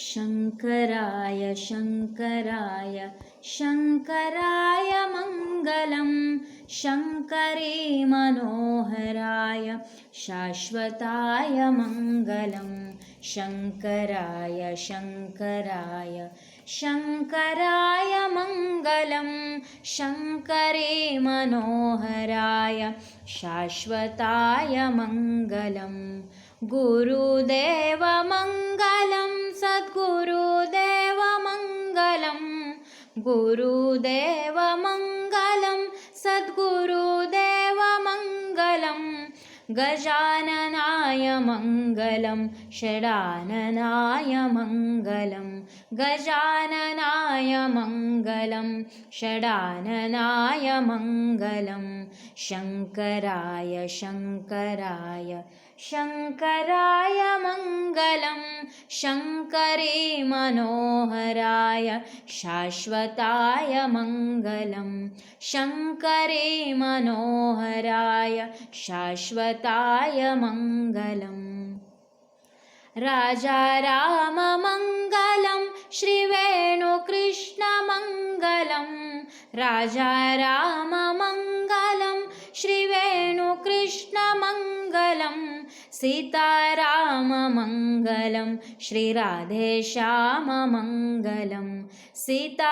शङ्कराय शङ्कराय शङ्कराय मङ्गलं शङ्करे मनोहराय शाश्वताय मङ्गलं शङ्कराय शङ्कराय शङ्कराय मङ्गलं शङ्करे मनोहराय शाश्वताय मङ्गलं गुरुदेवमङ्गलं गुरुदेवमङ्गलं सद्गुरुदेवमङ्गलं गजाननाय मङ्गलं षडाननाय मङ्गलं गजाननाय मङ्गलं षडाननाय मङ्गलं शङ्कराय शङ्कराय शङ्कराय मङ्गलं शङ्करे मनोहराय शाश्वताय मङ्गलं शङ्करे मनोहराय शाश्वताय मङ्गलम्। राजा राममङ्गलं श्रीवेणुकृष्णमङ्गलं राजा राममङ्गलं श्रीवेणुकृष्णमङ्गलं सीताराममङ्गलं श्रीराधेश्याममङ्गलं सीताराममङ्गलं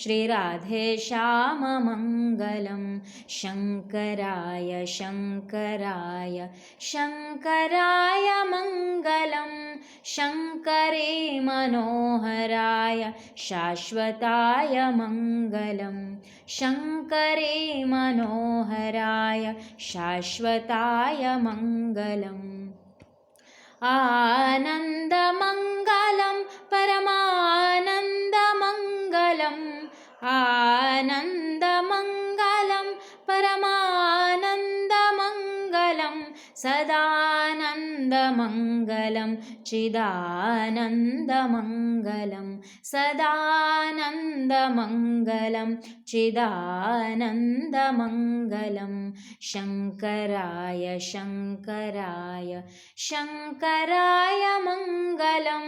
श्रीराधेश्याममङ्गलं शङ्कराय शङ्कराय शङ्कराय मङ्गलं शङ्करे मनोहराय शाश्वताय मङ्गलं। शङ्करे मनोहराय शाश्वताय मङ्गलम् आनन्दमङ्गलं परमानन्दमङ्गलम् आनन्दमङ्गलं परमानन्दमङ्गलं। सदानन्दमङ्गलं चिदानन्दमङ्गलं सदानन्दमङ्गलं चिदानन्दमङ्गलं। शङ्कराय शङ्कराय शङ्कराय मङ्गलं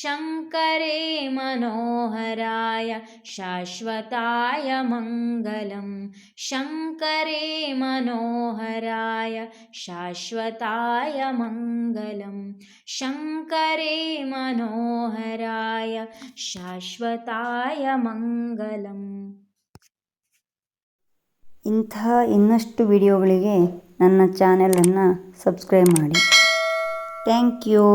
शङ्करे मनोहराय शाश्वताय मङ्गलं शङ्करे मनोहराय शाश्वताय मङ्गलं शङ्करे मनोहराय ಶಾಶ್ವತಾಯ ಮಂಗಲಂ ಇಂತಹ ಇನ್ನಷ್ಟು ವಿಡಿಯೋಗಳಿಗೆ ನನ್ನ ಚಾನೆಲನ್ನು ಸಬ್ಸ್ಕ್ರೈಬ್ ಮಾಡಿ ಥ್ಯಾಂಕ್ ಯು